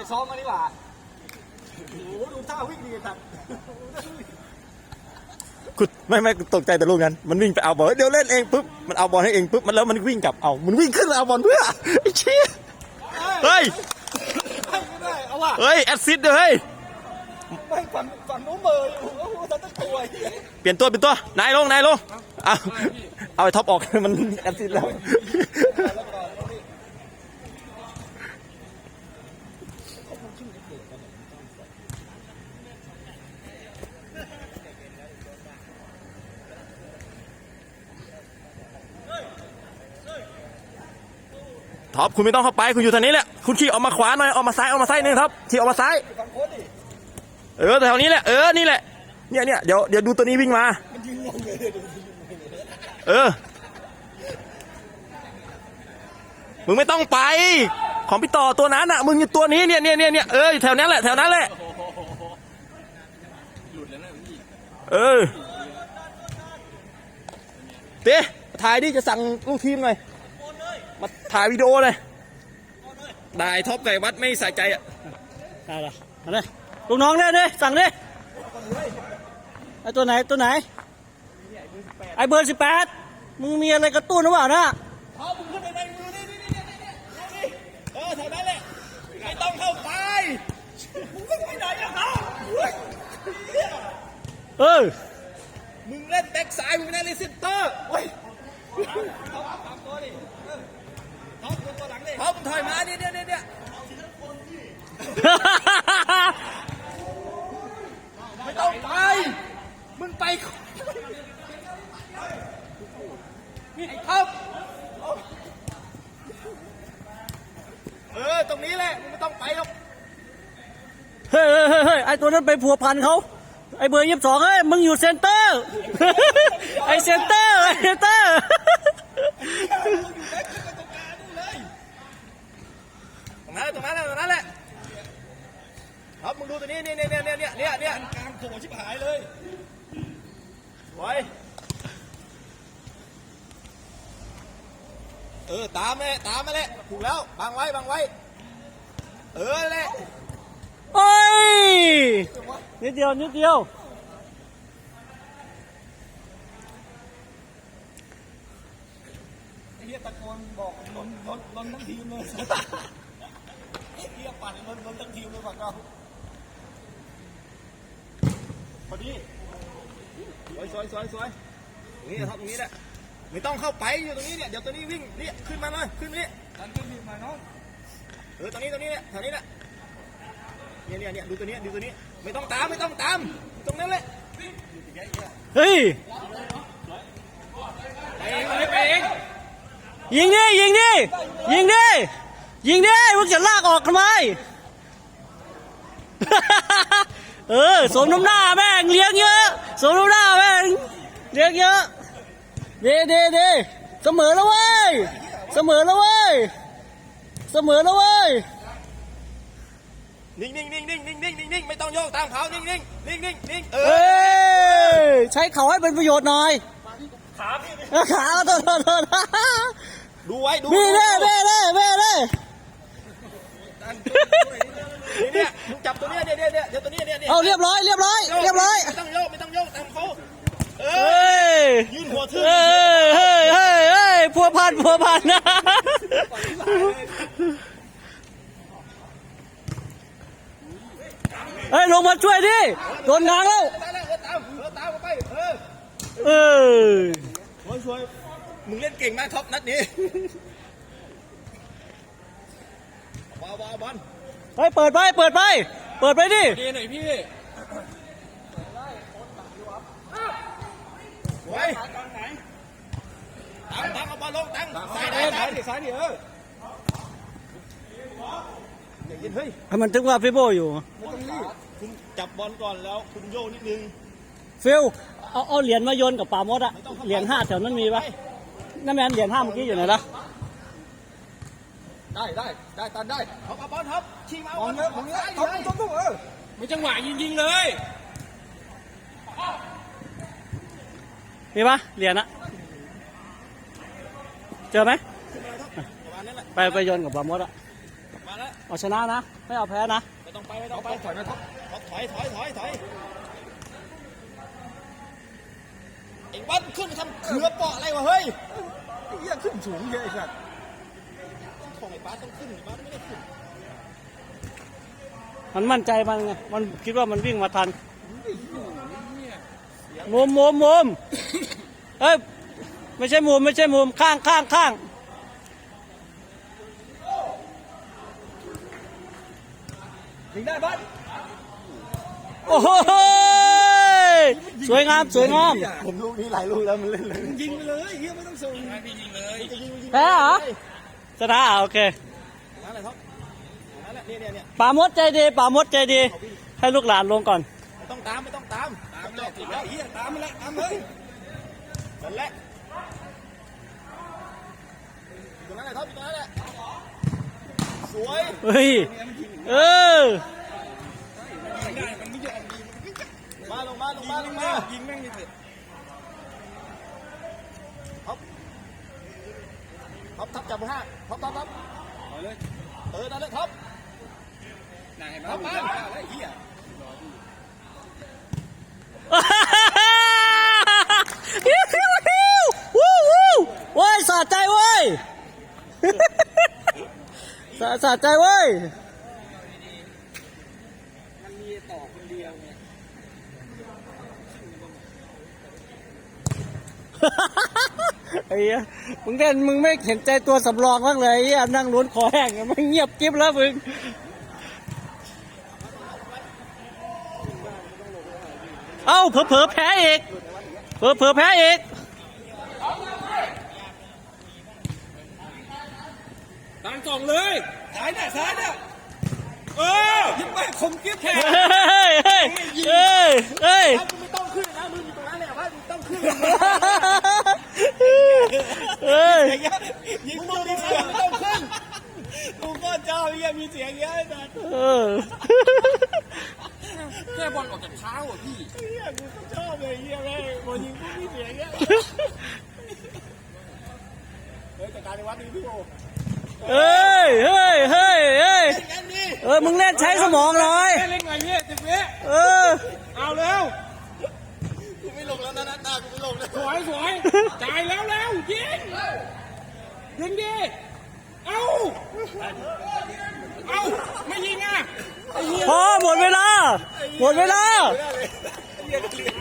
ไปซ้อมมาดีกว่าโอ้โหดูท่าวิ่งดีครับกูไม่ไม่กูตกใจแต่ลูกนั้น มันวิ่งไปเอาบอลเดี๋ยวเล่นเองปุ๊บมันเอาบอลให้เองปุ๊บมันแล้วมันวิ่งกลับเอา มันวิ่งขึ้นมาเอาบอลเพื่อไอ้เชี่ยเฮ้ยไม่ได้เอาว่ะเฮ้ยแอดซิดเฮ้ยไม่ฝันฝันนู้นเบอร์อยู่โอ้โหฉันต้องตัวไอ้เหี้ยเปลี่ยนตัวเปลี่ยนตัวนายลงนายลงเอาเอาไอ้ท็อปออกมันแอดซิดแล้ว ท็อปคุณไม่ต้องเข้าไปคุณอยู่ทางนี้แหละคุณขี่ออกมาขวาหน่อยออกมาซ้ายออกมาซ้ายหนึ่งท็อปขี่ออกมาซ้ายเออแถวนี้แหละเออนี่แหละเนี่ยเนี่ยเดี๋ยวเดี๋ยวดูตัวนี้วิ่งมาเออมึงไม่ต้องไป ของพี่ต่อตัวนั้นอะมึงอยู่ตัวนี้เนี่ยเนี่ยเนี่ยเนี่ยเออแถวนั้นแหละแถวนั้นแหละเออเต้ถ่ายดิจะสั่งลูกทีมหน่อย มาถ่ายวิดีโอเลยได้ท็อปไก่วัดไม่ใส่ใจอะได้ละมาเลยลูกน้องเล่นดิสั่งดิไอตัวไหนตัวไหน ไอเบอร์สิบแปดมึงมีอะไรกระตุ้นหรือเปล่านะเอามึงขึ้นไปในมือนี่นี่นี่นี่นี่นี่เออแถวนั้นแหละไม่ต้องเข้าไปมึงวิ่งไปไหนอะครับเฮ้ยเหี้ยเออมึงเล่นแบ็กซ้ายมึงเล่นเลซิสเตอร์เฮ้ย เอาตามตัวดิเออเอาตัวหลังดิเอามึงถอยมาเนี่ยเนี่ยเนี่ยเนี่ยไม่ต้องไป มึงไปนี่ไอ้ท็อปเออ ตรงนี้แหละ มึงไม่ต้องไปหรอก เฮ้ยเฮ้ยเฮ้ยเฮ้ยไอตัวนั้นไปผัวพันเขา ไอเบอร์ยี่สิบสองเฮ้ย มึงอยู่เซนเตอร์ ไอเซนเตอร์ ไอเซนเตอร์ ตรงนั้นตรงนั้นแหละตรงนั้นแหละครับมึงดูตัวนี้เนี่ยเนี่ยเนี่ยเนี่ยเนี่ยเนี่ยกลาง โถชิบหายเลยไว้เออ ตามเลยตามมาเลยถูกแล้วบังไว้บังไว้ เออแหละโอ้ยนิดเดียวนิดเดียวไอ้เฮียตะโกนบอกล้นล้นล้นทั้งทีมเลยไอ้เฮียปั่นล้นล้นทั้งทีมเลยฝั่งเรา พอดีสวยสวยสวยสวยตรงนี้ครับตรงนี้แหละไม่ต้องเข้าไปอยู่ตรงนี้เนี่ยเดี๋ยวตัวนี้วิ่งนี่ขึ้นมาเลยขึ้นนี่ดันขึ้นมาน้องเออตรงนี้ตรงนี้เนี่ยแถวนี้แหละเนี่ยเนี่ยเนี่ยดูตัวนี้ดูตัวนี้ไม่ต้องตามไม่ต้องตามตรงนั้นแหละเฮ้ยไปเองไปเองยิงดิยิงดิยิงดิยิงดิมึงจะลากออกทำไม เออสมน้ำหน้าแม่งเลี้ยงเยอะสมน้ำหน้าแม่งเลี้ยงเยอะเดเดเดเสมอแล้วเว้ยเสมอแล้วเว้ยเสมอแล้วเว้ยนิ่งนิ่งนิ่งนิ่งนิ่งนิ่งนิ่งนิ่งไม่ต้องโยกตามเขานิ่งนิ่งนิ่งนิ่งนิ่งเอเอ้อ ยใช้เขาให้เป็นประโยชน์หน่อยขาพี่เออขาโทษโทษโทษดูไว้ดูมีเล่เล่เล่เล่เล่นี่ เนี่ยมึงจับตัวเนี้ยเนี่ยเนี่ยเนี่ยเดี๋ยวตัวเนี้ยเนี่ยเนี่ยเอาเรียบร้อยเรียบร้อย เรียบร้อยไม่ต้องโยกไม่ต้องโยกตามเขาเอเฮอ้ยยืนหัวทึ่ง เฮ้ยเฮ้ยเฮ้ยเฮ้ยพัวพันพัวพันนะเฮ้ยลงมาช่วยดิโดนงางแล้วตามแล้วเออตามเออตามเขาไปเออเออสวยสวยมึงเล่นเก่งมากท็อปนัดนี้ว้าวว้าวบอล เฮ้ยเปิดไปเปิดไป เปิดไปดิดีหน่อยพี่สวยตั้งตั้งเอาบอลลงตั้งสายได้สายดิสายดิเอออย่ายินเฮ้ยให้มันถึงว่าฟิโบอยู่ไม่ต้องรีบคุณจับบอลก่อนแล้วคุณโยกนิดนึงฟิลเอาเอาเหรียญมาโยนกับป่ามดอะเหรียญห้าแถวนั้นมีปะนั่นแมนเหรียญห้าเมื่อกี้อยู่ไหนล่ะ ได้ได้ได้ตันได้เอาเอาบอลครับชิงมาบอลเลยของซ้ายท็อปท็อปท็อปเออมีจังหวะยิงยิงเลยมีปะเหรียญอะเจอไหมประมาณนั้นแหละไปไปโยนกับป่ามดอะมาแล้วเอาชนะนะ ไม่เอาแพ้นะไม่ต้องไปไม่ต้องไปถอยมาท็อปท็อปถอยถอยถอยถอยไอ้บ้านขึ้นทำเขือเปาะอะไรวะเฮ้ยไอ้เหี้ยขึ้นสูงเยอะไอ้สัส ของไอ้บ้านต้องขึ้นไอ้บ้านไม่ได้ขึ้นมันมั่นใจมันไง มันคิดว่ามันวิ่งมาทันมุมมุมมุมเอ้ย ไม่ใช่มุมไม่ใช่มุมข้างข้างข้างยิงได้บ้านโอ้โหยสวยงามสวยงามผมลูกนี้หลายลูกแล้วมันเล่นเลยยิงไปเลยเฮียไม่ต้องส่งให้พี่ยิงเลยจะยิงยิงแพ้เหรอ ชนะอะโอเคนั่นแหละครับนั่นแหละเนี่ยเนี่ยเนี่ยป่ามดใจดีป่ามดใจดี ให้ลูกหลานลงก่อน ไม่ต้องตามไม่ต้องตาม ตามเลยติดแล้วเฮียตามมันละตามเลยนั่นแหละอยู่ตรงนั้นแหละครับอยู่ตรงนั้นแหละสวยเฮ้ย เออ มาลงมาลงมาลงมายิงแม่งดิ จับมือห้าท็อปท็อปท็อปเอาเลยเออนั่นแหลยท็อปไหนท็อปมาไอ้เหี้ยฮิวฮิวฮิววู้วู้เว้ยสะใจเว้ยสะสะใจเว้ย มันมีต่อคนเดียวไง ไอ้เหี้ยมึงเล่นมึงไม่เห็นใจตัวสำรองบ้างเลยไอ้เหี้ยนั่งลุ้นคอแห้งมึงเงียบกิ๊บแล้วมึงเอ้าเผลอๆแพ้อีกเผลอๆแพ้อีกตั้งกล่องเลยซ้ายเนี่ยซ้ายเนี่ยเออยิงไปคมกิ๊บแค่เฮ้ยเฮ้ยเฮ้ยเฮ้ยมึงไม่ต้องขึ้นนะมึงอยู่ตรงนั้นแหละว่ามึงต้องขึ้น เฮ้ยยิงมึงดีๆไม่ต้องขึ้นกูก็เจ้าเฮียมีเสียงเยอะแต่เออแค่บอลออกจากเท้าอะพี่เฮียกูก็ชอบเลยเฮียแม่งบอลยิงกูมีเสียงเยอะเฮ้ยแต่การในวัดนี้พี่โอเฮ้ยเฮ้ยเฮ้ยเฮ้ยเออมึงเล่นใช้สมองหน่อยเล่นไงพี่สิบวิเออเอาเร็วกูไม่ลงแล้วนะนัดหน้ากูไม่ลงแล้วสวยสวยจ่ายแล้วแล้วยิง ยิงดิเอาเอาไม่ยิงอะ พอหมดเวลา หมดเวลา